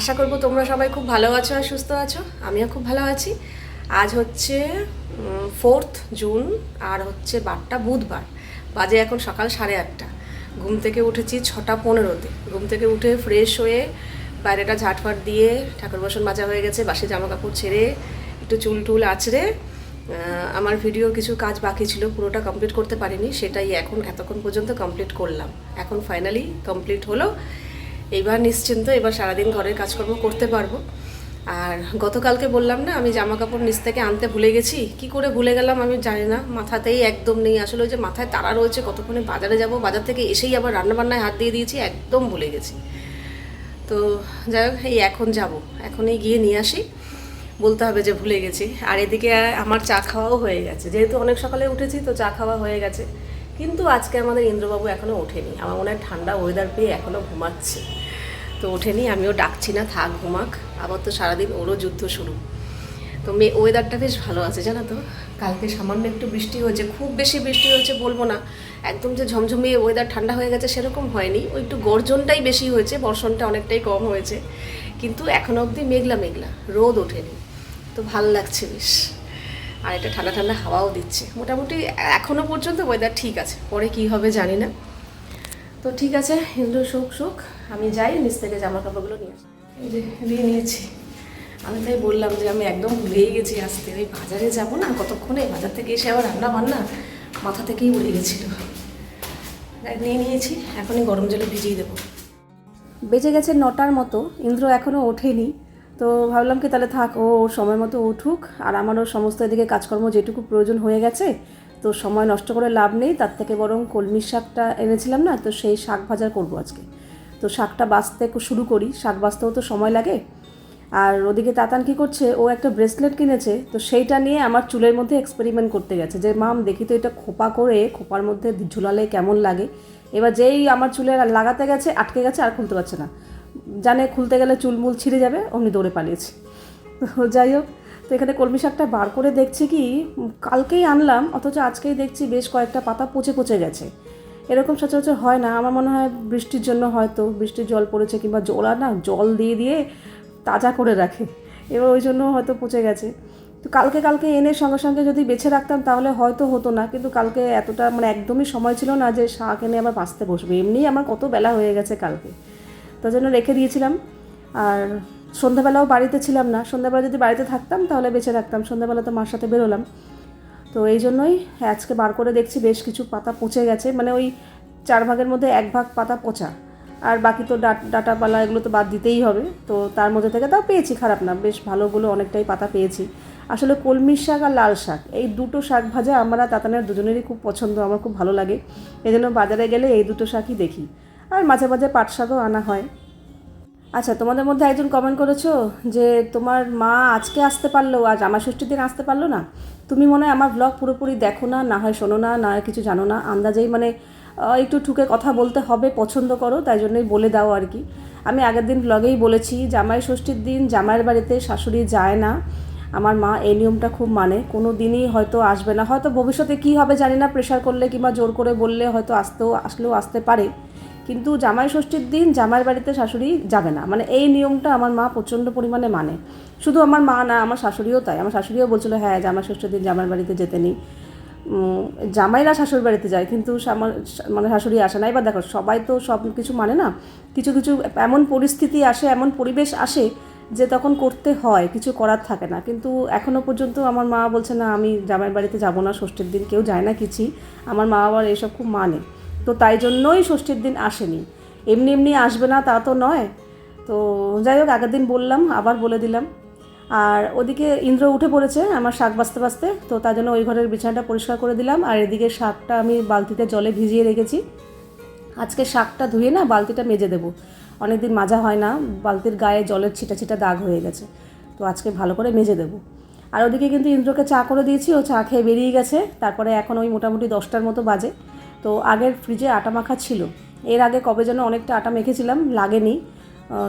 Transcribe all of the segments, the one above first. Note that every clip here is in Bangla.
আশা করব তোমরা সবাই খুব ভালো আছো আর সুস্থ আছো। আমিও খুব ভালো আছি। আজ হচ্ছে ফোর্থ জুন আর হচ্ছে বারটা বুধবার। বাজে এখন সকাল সাড়ে আটটা। ঘুম থেকে উঠেছি ছটা পনেরোতে। ঘুম থেকে উঠে ফ্রেশ হয়ে বাইরেটা ঝাটফাট দিয়ে ঠাকুর বাসন মাজা হয়ে গেছে, বাসে জামা কাপড় ছেড়ে একটু চুল টুল আছড়ে আমার ভিডিও কিছু কাজ বাকি ছিল, পুরোটা কমপ্লিট করতে পারিনি, সেটাই এখন এতক্ষণ পর্যন্ত কমপ্লিট করলাম। এখন ফাইনালি কমপ্লিট হলো। এবার নিশ্চিন্ত, এবার সারাদিন ঘরের কাজকর্ম করতে পারব। আর গতকালকে বললাম না, আমি জামা কাপড় নিচ থেকে আনতে ভুলে গেছি। কি করে ভুলে গেলাম আমি জানি না, মাথাতেই একদম নেই। আসলে যে মাথায় তারা রয়েছে, কতক্ষণে বাজারে যাব, বাজার থেকে এসেই আবার রান্নাবান্নায় হাত দিয়ে দিয়েছি, একদম ভুলে গেছি। তো যাই হোক, এই এখন যাব, এখনই গিয়ে নিয়ে আসি। বলতে হবে যে ভুলে গেছি। আর এদিকে আমার চা খাওয়াও হয়ে গেছে। যেহেতু অনেক সকালে উঠেছি, তো চা খাওয়া হয়ে গেছে। কিন্তু আজকে আমাদের ইন্দ্রবাবু এখনও ওঠেনি। আমার মনে হয় ঠান্ডা ওয়েদার পেয়ে এখনও ঘুমাচ্ছে। তো ওঠেনি, আমিও ডাকছি না, থাক ঘুমাক। আবার তো সারাদিন ওরও যুদ্ধ শুরু। তো মে ওয়েদারটা বেশ ভালো আছে, জানো তো? কালকে সামান্য একটু বৃষ্টি হয়েছে, খুব বেশি বৃষ্টি হয়েছে বলব না। একদম যে ঝমঝমিয়ে ওয়েদার ঠান্ডা হয়ে গেছে সেরকম হয়নি। ওই একটু গর্জনটাই বেশি হয়েছে, বর্ষণটা অনেকটাই কম হয়েছে। কিন্তু এখনও অবধি মেঘলা মেঘলা, রোদ ওঠেনি। তো ভালো লাগছে বেশ। আর এটা ঠান্ডা ঠান্ডা হাওয়াও দিচ্ছে। মোটামুটি এখনও পর্যন্ত ওয়েদার ঠিক আছে, পরে কি হবে জানি না। তো ঠিক আছে হিন্দু শোক শোক। আমি যাই নিচ থেকে জামা কাপড়গুলো নিয়ে আসি। নিয়ে নিয়েছি। আমি তাই বললাম যে আমি একদম ভুলেই গেছি আসতে ওই বাজারে যাব না, কতক্ষণে? বাজার থেকে এসে আবার রান্না বান্না মাথা থেকেই উড়ে গেছিল। নিয়ে নিয়েছি, এখনই গরম জলে ভিজিয়ে দেবো। বেজে গেছে নটার মতো, ইন্দ্র এখনও ওঠেনি। তো ভাবলাম কি তাহলে থাক, ও সময় মতো উঠুক, আর আমারও সমস্ত এদিকে কাজকর্ম যেটুকু প্রয়োজন হয়ে গেছে, তো সময় নষ্ট করে লাভ নেই, তার থেকে বরং কলমির শাকটা এনেছিলাম না, তো সেই শাক ভাজা করব আজকে। তো শাকটা বাছতে শুরু করি। শাক বাছতেও তো সময় লাগে। আর ওদিকে তাতান কী করছে, ও একটা ব্রেসলেট কিনেছে, তো সেইটা নিয়ে আমার চুলের মধ্যে এক্সপেরিমেন্ট করতে গেছে। যে, মাম, দেখি তো এটা খোপা করে, খোপার মধ্যে ঝুলালে কেমন লাগে? এবার যেই আমার চুলে লাগাতে গেছে, আটকে গেছে, আর খুলতে পারছে না। জানে খুলতে গেলে চুলমুল ছিঁড়ে যাবে, অমনি দৌড়ে পালিয়েছে। তো যাই হোক, তো এখানে কলমি শাকটা বার করে দেখছি কি কালকেই আনলাম, অথচ আজকেই দেখছি বেশ কয়েকটা পাতা পচে পচে গেছে। এরকম সচরাচর হয় না। আমার মনে হয় বৃষ্টির জন্য হয়তো বৃষ্টির জল পড়েছে কিংবা জল আর না, জল দিয়ে দিয়ে তাজা করে রাখে। এবার ওই জন্য হয়তো পচে গেছে। তো কালকে কালকে এনে সঙ্গে সঙ্গে যদি বেছে রাখতাম তাহলে হয়তো হতো না। কিন্তু কালকে এতটা মানে একদমই সময় ছিল না যে শাক এনে আবার বাঁচতে বসবে। এমনিই আমার কত বেলা হয়ে গেছে কালকে। তার জন্য রেখে দিয়েছিলাম। আর সন্ধ্যাবেলাও বাড়িতে ছিলাম না। সন্ধ্যাবেলা যদি বাড়িতে থাকতাম তাহলে বেছে রাখতাম। সন্ধ্যাবেলা তো মার সাথে বেরোলাম। তো এই জন্যই আজকে বার করে দেখছি বেশ কিছু পাতা পচে গেছে। মানে ওই চার ভাগের মধ্যে এক ভাগ পাতা পচা। আর বাকি তো ডাট, ডাটাপালা এগুলো তো বাদ দিতেই হবে। তো তার মধ্যে থেকে তাও পেয়েছি, খারাপ না। বেশ ভালোগুলো অনেকটাই পাতা পেয়েছি। আসলে কলমি শাক আর লাল শাক, এই দুটো শাক ভাজা আমরা তাতানের দুজনেরই খুব পছন্দ, আমার খুব ভালো লাগে। এই জন্য বাজারে গেলে এই দুটো শাকই দেখি। আর মাঝে মাঝে পাট শাকও আনা হয়। আচ্ছা তোমাদের মধ্যে একজন কমেন্ট করেছ যে তোমার মা আজকে আসতে পারল, আজ আমার ষষ্ঠীর দিন আসতে পারল না। তুমি মনে হয় আমার ব্লগ পুরোপুরি দেখো না না হয় শোনো না না কিছু জানো না। আন্দাজেই মানে একটু ঠুকে কথা বলতে হবে, পছন্দ করো, তাই জন্যই বলে দাও আর কি। আমি আগের দিন ব্লগেই বলেছি, জামাই ষষ্ঠীর দিন জামাইয়ের বাড়িতে শাশুড়ি যায় না। আমার মা এই নিয়মটা খুব মানে কোনো দিনই হয়তো আসবে না। হয়তো ভবিষ্যতে কী হবে জানি না প্রেশার করলে কিংবা জোর করে বললে হয়তো আসতেও, আসলেও আসতে পারে। কিন্তু জামাই ষষ্ঠীর দিন জামাইয়ের বাড়িতে শাশুড়ি যাবে না। মানে এই নিয়মটা আমার মা প্রচণ্ড পরিমাণে মানে। শুধু আমার মা না, আমার শাশুড়িও তাই। আমার শাশুড়িও বলছিল হ্যাঁ জামাই ষষ্ঠীর দিন জামাইয়ের বাড়িতে যেতে নেই। জামাইরা শাশুড়ি বাড়িতে যায়, কিন্তু আমার মানে শাশুড়ি আসে না। এবার দেখো, সবাই তো সব কিছু মানে না। কিছু কিছু এমন পরিস্থিতি আসে, এমন পরিবেশ আসে যে তখন করতে হয়, কিছু করার থাকে না। কিন্তু এখনও পর্যন্ত আমার মা বলছে, না, আমি জামাইয়ের বাড়িতে যাব না, ষষ্ঠীর দিন কেউ যায় না কিছু। আমার মা আবার এসব খুব মানে। তো তাই জন্যই ষষ্ঠীর দিন আসেনি। এমনি এমনি আসবে না, তা তো নয়। তো যাই হোক, আগের দিন বললাম, আবার বলে দিলাম। আর ওদিকে ইন্দ্র উঠে পড়েছে আমার শাক বাঁচতে বাঁচতে, তো তার জন্য ওই ঘরের বিছানাটা পরিষ্কার করে দিলাম। আর এদিকে শাকটা আমি বালতিতে জলে ভিজিয়ে রেখেছি। আজকে শাকটা ধুয়ে না বালতিটা মেজে দেবো। অনেকদিন মাজা হয় না, বালতির গায়ে জলের ছিটা ছিটা দাগ হয়ে গেছে। তো আজকে ভালো করে মেজে দেবো। আর ওদিকে কিন্তু ইন্দ্রকে চা করে দিয়েছি, ও চা খেয়ে বেরিয়ে গেছে। তারপরে এখন ওই মোটামুটি দশটার মতো বাজে। তো আগের ফ্রিজে আটা মাখা ছিল। এর আগে কবে যেন অনেকটা আটা মেখেছিলাম, লাগেনি।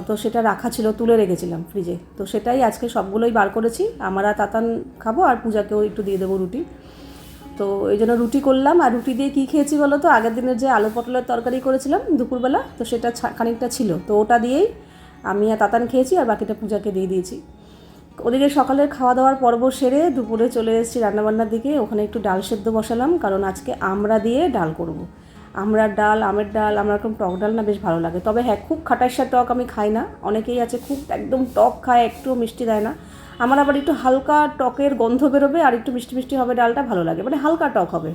তো সেটা রাখা ছিল, তুলে রেখেছিলাম ফ্রিজে তো সেটাই আজকে সবগুলোই বার করেছি। আমরা তাতান খাব আর পূজাকেও একটু দিয়ে দেবো রুটি। তো এই জন্য রুটি করলাম। আর রুটি দিয়ে কী খেয়েছি বলো তো? আগের দিনের যে আলু পটলের তরকারি করেছিলাম দুপুরবেলা, তো সেটা খানিকটা ছিল। তো ওটা দিয়েই আমি আর তাতান খেয়েছি আর বাকিটা পূজাকে দিয়ে দিয়েছি। ওদিকে সকালের খাওয়া দাওয়ার পর্ব সেরে দুপুরে চলে এসেছি রান্নাবান্নার দিকে। ওখানে একটু ডাল সেদ্ধ বসালাম, কারণ আজকে আমরা দিয়ে ডাল করব। আমড়ার ডাল, আমের ডাল, আমার এরকম টক ডাল না বেশ ভালো লাগে। তবে হ্যাঁ খুব খাটাইশা টক আমি খাই না। অনেকেই আছে খুব একদম টক খায়, একটু মিষ্টি দেয় না। আমার আবার একটু হালকা টকের গন্ধ বেরোবে আর একটু মিষ্টি মিষ্টি হবে ডালটা, ভালো লাগে। মানে হালকা টক হবে।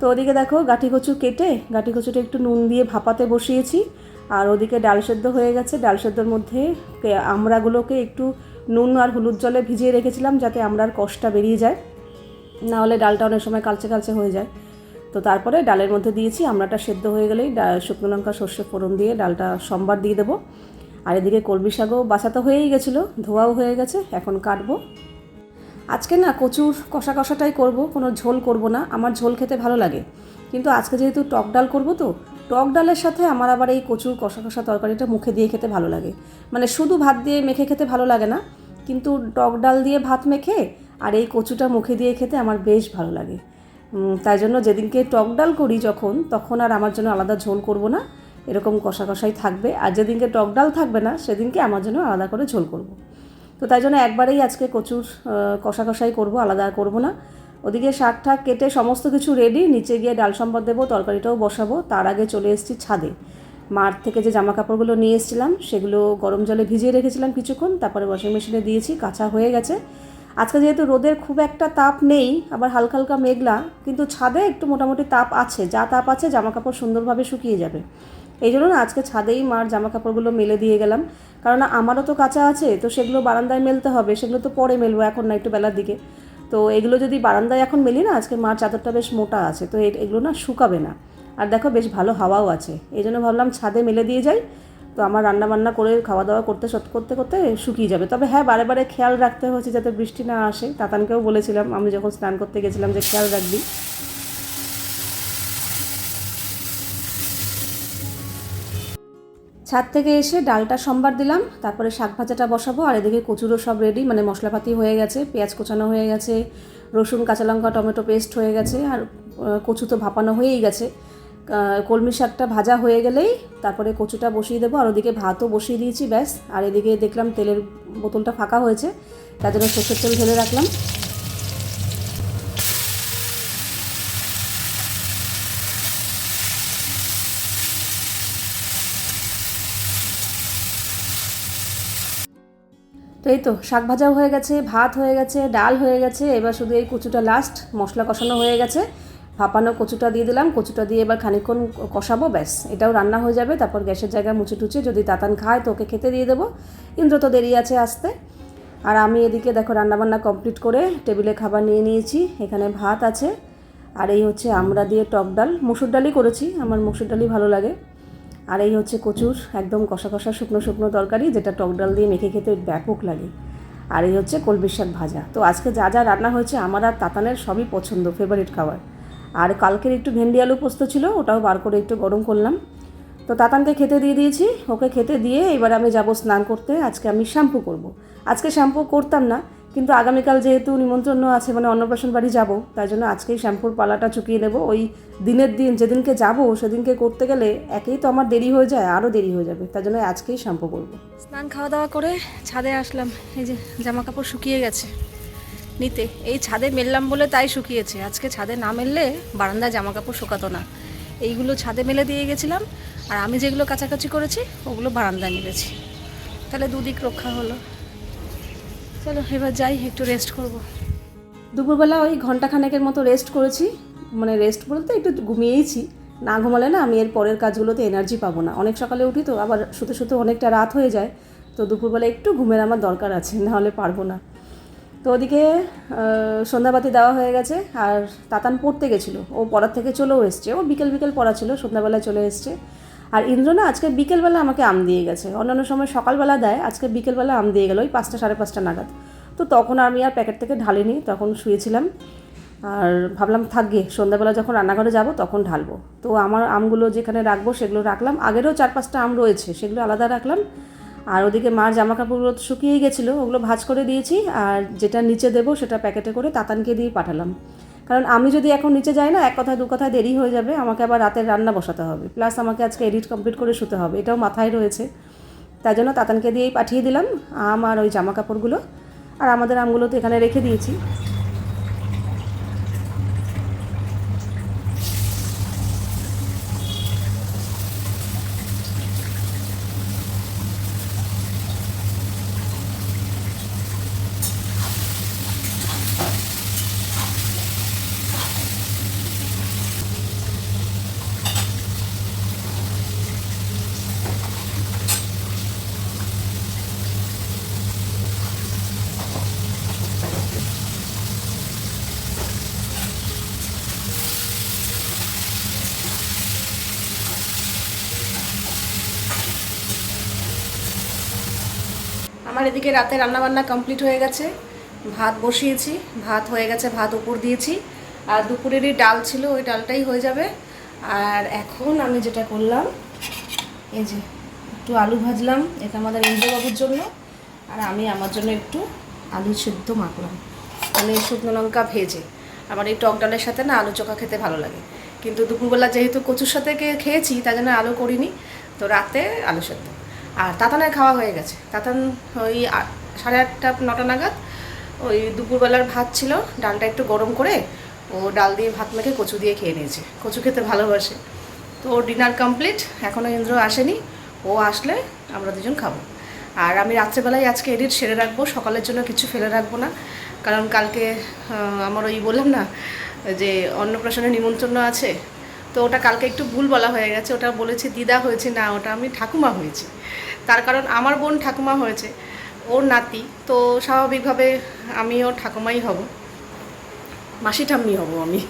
তো ওদিকে দেখো গাঠি কচু কেটে, গাঠি কচুটা একটু নুন দিয়ে ভাপাতে বসিয়েছি। আর ওদিকে ডাল সেদ্ধ হয়ে গেছে। ডাল সেদ্ধর মধ্যে কে- আমড়াগুলোকে একটু নুন আর হলুদ জলে ভিজিয়ে রেখেছিলাম যাতে আমড়ার কষটা বেরিয়ে যায়। না হলে ডালটা অনেক সময় কালচে কালচে হয়ে যায়। তো তারপরে ডালের মধ্যে দিয়েছি, আমরাটা সেদ্ধ হয়ে গেলেই শুকনো লঙ্কা, সর্ষে ফোড়ন দিয়ে ডালটা সোমবার দিয়ে দেবো। আর এদিকে কলমি শাকও বাছাতে হয়েই গেছিল, ধোয়াও হয়ে গেছে, এখন কাটবো। আজকে না কচুর কষা কষাটাই করব, কোনো ঝোল করব না, আমার ঝোল খেতে ভালো লাগে। কিন্তু আজকে যেহেতু টক ডাল করব তো টক ডালের সাথে আমার আবার এই কচুর কষা কষা তরকারিটা মুখে দিয়ে খেতে ভালো লাগে। মানে শুধু ভাত দিয়ে মেখে খেতে ভালো লাগে না, কিন্তু টক ডাল দিয়ে ভাত মেখে আর এই কচুটা মুখে দিয়ে খেতে আমার বেশ ভালো লাগে। তাই জন্য যেদিনকে টক ডাল করি যখন, তখন আর আমার জন্য আলাদা ঝোল করব না, এরকম কষা কষাই থাকবে। আর যেদিনকে টক ডাল থাকবে না, সেদিনকে আমার জন্য আলাদা করে ঝোল করব। তো তাই জন্য একবারেই আজকে কচুর কষা কষাই করব, আলাদা করব না। ওদিকে শাক ঠাক কেটে সমস্ত কিছু রেডি নিচে গিয়ে ডাল সম্পদ দেবো, তরকারিটাও বসাবো। তার আগে চলে এসেছি ছাদে। মাঠ থেকে যে জামা কাপড়গুলো নিয়ে এসেছিলাম, সেগুলো গরম জলে ভিজিয়ে রেখেছিলাম কিছুক্ষণ, তারপরে ওয়াশিং মেশিনে দিয়েছি, কাঁচা হয়ে গেছে। আজকে যেহেতু রোদের খুব একটা তাপ নেই, আবার হালকা হালকা মেঘলা, কিন্তু ছাদে একটু মোটামুটি তাপ আছে। যা তাপ আছে জামা কাপড় সুন্দরভাবে শুকিয়ে যাবে। এই জন্য না, আজকে ছাদেই মার জামা কাপড়গুলো মেলে দিয়ে গেলাম। কারণ আমারও তো কাঁচা আছে, তো সেগুলো বারান্দায় মেলতে হবে, সেগুলো তো পরে মেলবো এখন না একটু বেলার দিকে। তো এগুলো যদি বারান্দায় এখন মেলি না, আজকে মার চাদরটা বেশ মোটা আছে, তো এগুলো না শুকাবে না। আর দেখো বেশ ভালো হাওয়াও আছে, এই জন্য ভাবলাম ছাদে মেলে দিয়ে যাই। তো আমার রান্না বান্না করে খাওয়া দাওয়া করতে সত- করতে করতে শুকিয়ে যাবে। তবে হ্যাঁ বারে বারে খেয়াল রাখতে হয়েছে যাতে বৃষ্টি না আসে। তাতানকেও বলেছিলাম, আমি যখন স্নান করতে গেছিলাম যে খেয়াল রাখবি। ছাদ থেকে এসে ডালটা সম্বার দিলাম, তারপরে শাক ভাজাটা বসাবো, আর এদিকে কচুরও সব রেডি মানে মশলাপাতি হয়ে গেছে, পেঁয়াজ কোচানো হয়ে গেছে, রসুন, কাঁচা লঙ্কা, টমেটো পেস্ট হয়ে গেছে, আর কচু তো ভাপানো হয়েই গেছে। কলমি শাকটা ভাজা হয়ে গেলেই তারপরে কচুটা বসিয়ে দেবো, আর ওদিকে ভাতও বসিয়ে দিয়েছি, ব্যাস। আর এদিকে দেখলাম তেলের বোতলটা ফাঁকা হয়েছে, তার জন্য সর্ষের তেল ঢেলে রাখলাম। তো এই তো, শাক ভাজাও হয়ে গেছে, ভাত হয়ে গেছে, ডাল হয়ে গেছে, এবার শুধু এই কচুটা লাস্ট মশলা কষানো হয়ে গেছে। ভাপানো কচুটা দিয়ে দিলাম, কচুটা দিয়ে এবার খানিকক্ষণ কষাবো, ব্যাস। এটাও রান্না হয়ে যাবে, তারপর গ্যাসের জায়গায় মুছে টুচে যদি তাতান খায় তো ওকে খেতে দিয়ে দেবো। ইন্দ্র তো দেরি আছে আসতে। আর আমি এদিকে দেখো রান্নাবান্না কমপ্লিট করে টেবিলে খাবার নিয়ে নিয়েছি, এখানে ভাত আছে। আর এই হচ্ছে আমরা দিয়ে টক ডাল। মুসুর ডালই করেছি, আমার মুসুর ডালই ভালো লাগে। আর এই হচ্ছে কচুর একদম কষা কষা শুকনো শুকনো তরকারি, যেটা টক ডাল দিয়ে মেখে খেতে ব্যাপক লাগে। আর এই হচ্ছে কলমির শাক ভাজা। তো আজকে যা যা রান্না হয়েছে, আমার আর তাতানের সবই পছন্দ ফেভারিট খাবার। আর কালকের একটু ভেন্ডি আলু পোস্ত ছিল, ওটাও বার করে একটু গরম করলাম। তো তাতানকে খেতে দিয়ে দিয়েছি, ওকে খেতে দিয়ে এবার আমি যাব স্নান করতে। আজকে আমি শ্যাম্পু করব। আজকে শ্যাম্পু করতাম না কিন্তু আগামীকাল যেহেতু নিমন্ত্রণ আছে মানে অন্নপ্রাশন বাড়ি যাব, তাই জন্য আজকেই শ্যাম্পুর পালাটা চুকিয়ে নেব। ওই দিনের দিন, যেদিনকে যাব, সেদিনকে করতে গেলে একেই তো আমার দেরি হয়ে যায়, আরও দেরি হয়ে যাবে, তাই জন্য আজকেই শ্যাম্পু করব। স্নান খাওয়া দাওয়া করে ছাদে আসলাম, এই যে জামা কাপড় শুকিয়ে গেছে। নিতে, এই ছাদে মেললাম বলে তাই শুকিয়েছে, আজকে ছাদে না মেললে বারান্দায় জামা কাপড় শুকাতো না। এইগুলো ছাদে মেলে দিয়ে গেছিলাম, আর আমি যেগুলো কাছাকাছি করেছি, ওগুলো বারান্দায় মেলেছি। তাহলে দুদিক রক্ষা হলো। চলো, এবার যাই, একটু রেস্ট করব। দুপুরবেলা ওই ঘণ্টা খানেকের মতো রেস্ট করেছি। মানে রেস্ট বলতে একটু ঘুমিয়েইছি। না ঘুমালে না আমি এর পরের কাজগুলোতে এনার্জি পাবো না। অনেক সকালে উঠি তো, আবার শুতে শুতে অনেকটা রাত হয়ে যায়। তো দুপুরবেলা একটু ঘুমের আমার দরকার আছে নাহলে পারব না। তো ওদিকে সন্ধ্যাবাতি দেওয়া হয়ে গেছে, আর তাতান পড়তে গেছিল। ও পড়ার থেকে চলেও এসছে। ও বিকেল বিকেল পড়া ছিল সন্ধ্যাবেলায় চলে এসছে। আর ইন্দ্র না আজকে বিকেলবেলা আমাকে আম দিয়ে গেছে। অন্যান্য সময় সকালবেলা দেয়, আজকে বিকেলবেলা আম দিয়ে গেল ওই পাঁচটা, সাড়ে পাঁচটা নাগাদ। তো তখন আমি আর প্যাকেট থেকে ঢালিনি, তখন শুয়েছিলাম। আর ভাবলাম থাকবে সন্ধ্যাবেলা যখন রান্নাঘরে যাব তখন ঢালবো। তো আমার আমগুলো যেখানে রাখব সেগুলো রাখলাম। আগেরও চার পাঁচটা আম রয়েছে, সেগুলো আলাদা রাখলাম। আর ওদিকে মার জামা কাপড়গুলো তো শুকিয়েই গেছিল, ওগুলো ভাজ করে দিয়েছি। আর যেটা নিচে দেবো সেটা প্যাকেটে করে তাতানকে দিয়ে পাঠালাম। কারণ আমি যদি এখন নিচে যাই না, এক কথায় দু কথায় দেরি হয়ে যাবে, আমাকে আবার রাতের রান্না বসাতে হবে। প্লাস আমাকে আজকে এডিট কমপ্লিট করে শুতে হবে, এটাও মাথায় রয়েছে। তাই জন্য তাতানকে দিয়েই পাঠিয়ে দিলাম, আম আর ওই জামা কাপড়গুলো আর আমাদের আমগুলো তো এখানে রেখে দিয়েছি। এদিকে রাতে রান্নাবান্না কমপ্লিট হয়ে গেছে। ভাত বসিয়েছি, ভাত হয়ে গেছে, ভাত উপর দিয়েছি। আর দুপুরেরই ডাল ছিল, ওই ডালটাই হয়ে যাবে। আর এখন আমি যেটা করলাম, এই যে একটু আলু ভাজলাম, এটা আমাদের ইন্দ্রবাবুর জন্য। আর আমি আমার জন্য একটু আলু সিদ্ধ মাখলাম। মানে শুকনো লঙ্কা ভেজে। আমার এই টক ডালের সাথে না আলু চোখা খেতে ভালো লাগে। কিন্তু দুপুরবেলা যেহেতু কচুর সাথে খেয়েছি তাই জন্য আলু করিনি। তো রাতে আলু সেদ্ধ। আর তাতানের খাওয়া হয়ে গেছে। তাতান ওই সাড়ে আটটা, নটা নাগাদ ওই দুপুরবেলার ভাত ছিল, ডালটা একটু গরম করে ও ডাল দিয়ে ভাত মেখে কচু দিয়ে খেয়ে নিয়েছে। কচু খেতে ভালোবাসে। তো ওর ডিনার কমপ্লিট, এখনও ইন্দ্র আসেনি, ও আসলে আমরা দুজন খাব। আর আমি রাত্রেবেলায় আজকে এডিট সেরে রাখব, সকালের জন্য কিছু ফেলে রাখব না। কারণ কালকে আমার ওই বললাম না, যে অন্নপ্রাশনের নিমন্ত্রণ আছে তো ওটা কালকে একটু ভুল বলা হয়ে গেছে, ওটা বলেছে দিদা হয়েছে, না, ওটা আমি ঠাকুমা হয়েছি। তার কারণ আমার বোন ঠাকুমা হয়েছে, ওর নাতি, তো স্বাভাবিকভাবে আমি ওর ঠাকুমাই হব, মাসি ঠাম্মি হব আমি।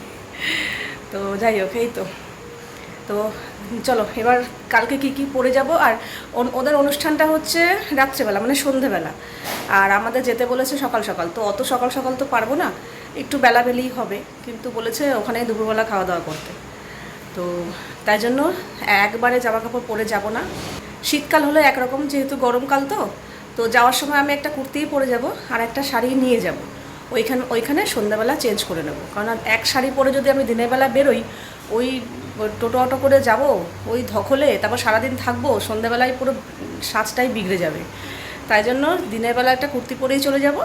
তো যাই হোক, এই তো। তো চলো, এবার কালকে কি কি পড়ে যাব, আর ওদের অনুষ্ঠানটা হচ্ছে রাত্রেবেলা মানে সন্ধেবেলা। আর আমাদের যেতে বলেছে সকাল সকাল, তো অত সকাল সকাল তো পারব না, একটু বেলাবেলি হবে, কিন্তু বলেছে ওখানে দুপুরবেলা খাওয়া দাওয়া করতে। তো তাই জন্য একবারে জামা কাপড় পরে যাব না। শীতকাল হলো একরকম, যেহেতু গরমকাল তো তো যাওয়ার সময় আমি একটা কুর্তিই পরে যাব, আর একটা শাড়ি নিয়ে যাব। ওইখানে ওইখানে সন্ধ্যাবেলা চেঞ্জ করে নেব। কারণ এক শাড়ি পরে যদি আমি দিনের বেলা বেরোই, ওই টোটো অটো করে যাব, ওই ধকলে, তারপর সারাদিন থাকব, সন্ধ্যাবেলায় পুরো সাজটাই বিগড়ে যাবে। তাই জন্য দিনের বেলা একটা কুর্তি পরেই চলে যাব,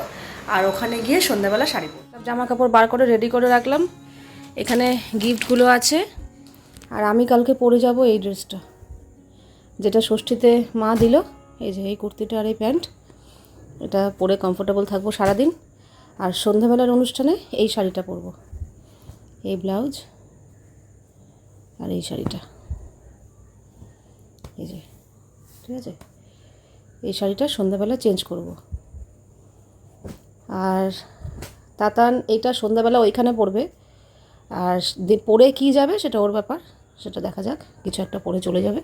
আর ওখানে গিয়ে সন্ধ্যাবেলা শাড়ি পরবো। জামা কাপড় বার করে রেডি করে রাখলাম। এখানে গিফটগুলো আছে। আর আমি কালকে পরে যাব এই ড্রেসটা। যেটা ষষ্ঠীতে মা দিল, এই যে এই কুর্তিটা আর এই প্যান্ট, এটা পরে কমফোর্টেবল থাকব সারাদিন। আর সন্ধ্যাবেলার অনুষ্ঠানে এই শাড়িটা পরবো। এই ব্লাউজ আর এই শাড়িটা। এই যে, ঠিক আছে? এই শাড়িটা সন্ধ্যাবেলা চেঞ্জ করব। আর তাতান এইটা সন্ধ্যাবেলা ওইখানে পরবে। আর পরে কি যাবে সেটা ওর ব্যাপার। সেটা দেখা যাক, কিছু একটা পরে চলে যাবে।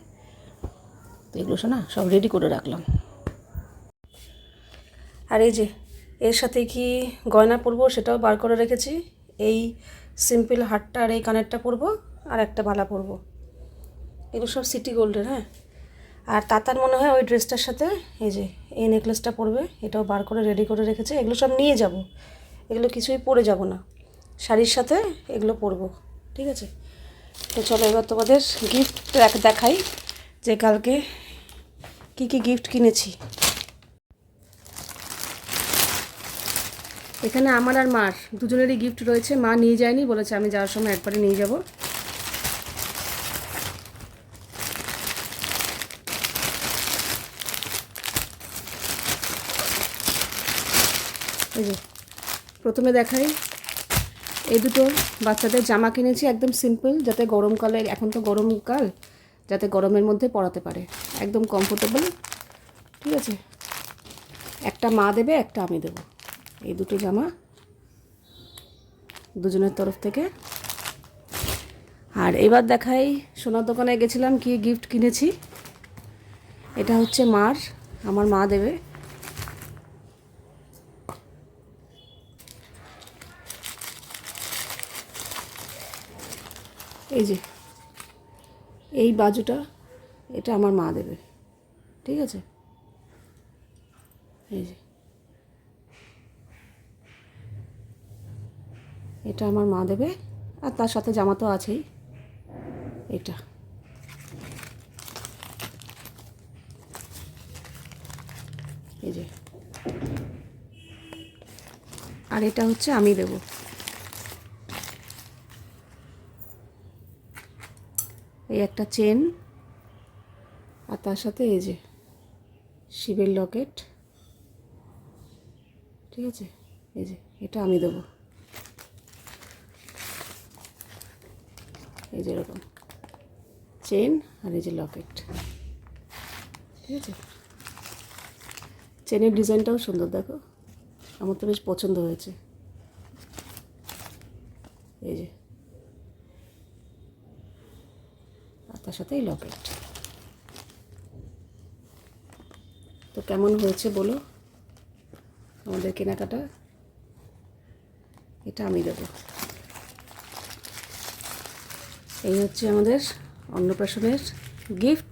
তো এগুলো শোনা সব রেডি করে রাখলাম। আর এই যে, এর সাথে কি গয়না পরবো সেটাও বার করে রেখেছি। এই সিম্পল হারটা আর এই কানেরটা পরবো, আর একটা বালা পরবো। এগুলো সব সিটি গোল্ডের হ্যাঁ? আর তাতার মনে হয় ওই ড্রেসটার সাথে, এই যে, এই নেকলেসটা পরবে, এটাও বার করে রেডি করে রেখেছে। এগুলো সব নিয়ে যাব। এগুলো কিছুই পরে যাব না। শাড়ির সাথে এগুলো পরবো, ঠিক আছে? তো চলো এবার তোমাদের গিফট দেখাই যে কালকে কি কি গিফট কিনেছি। এখানে আমার আর মার দুজনেরই গিফট রয়েছে। মা নিয়ে যায়নি, বলেছে আমি যাওয়ার সময় একবারে নিয়ে যাব। প্রথমে দেখাই এই দুটো বাচ্চাদের জামা কিনেছি একদম সিম্পল যাতে গরমকালে এখন তো গরমকাল যাতে গরমের মধ্যে পরাতে পারে। একদম কমফোর্টেবল ঠিক আছে? একটা মা দেবে, একটা আমি দেবো। এই দুটো জামা দুজনের তরফ থেকে। আর এবার দেখাই, সোনার দোকানে গেছিলাম কি গিফট কিনেছি। এটা হচ্ছে মার, আমার মা দেবে। এই যে, এই বাজুটা, এটা আমার মা দেবে, ঠিক আছে? এই যে, এটা আমার মা দেবে, আর তার সাথে জামা তো আছেই, এটা। এই যে, আর এটা হচ্ছে আমি দেব। এই একটা চেন আর তার সাথে এই যে শিবের লকেট। ঠিক আছে? এই যে, এটা আমি দেবো। এই যে এরকম। চেন আর এই যে লকেট। ঠিক আছে? চেনের ডিজাইনটাও সুন্দর, দেখো। আমার তো বেশ পছন্দ হয়েছে। এই যে আর তার সাথে এই লকেট তো কেমন হয়েছে বলো? আমাদের কেনাকাটা? এটা আমি দেবো। এই হচ্ছে আমাদের অন্নপ্রাশনের গিফট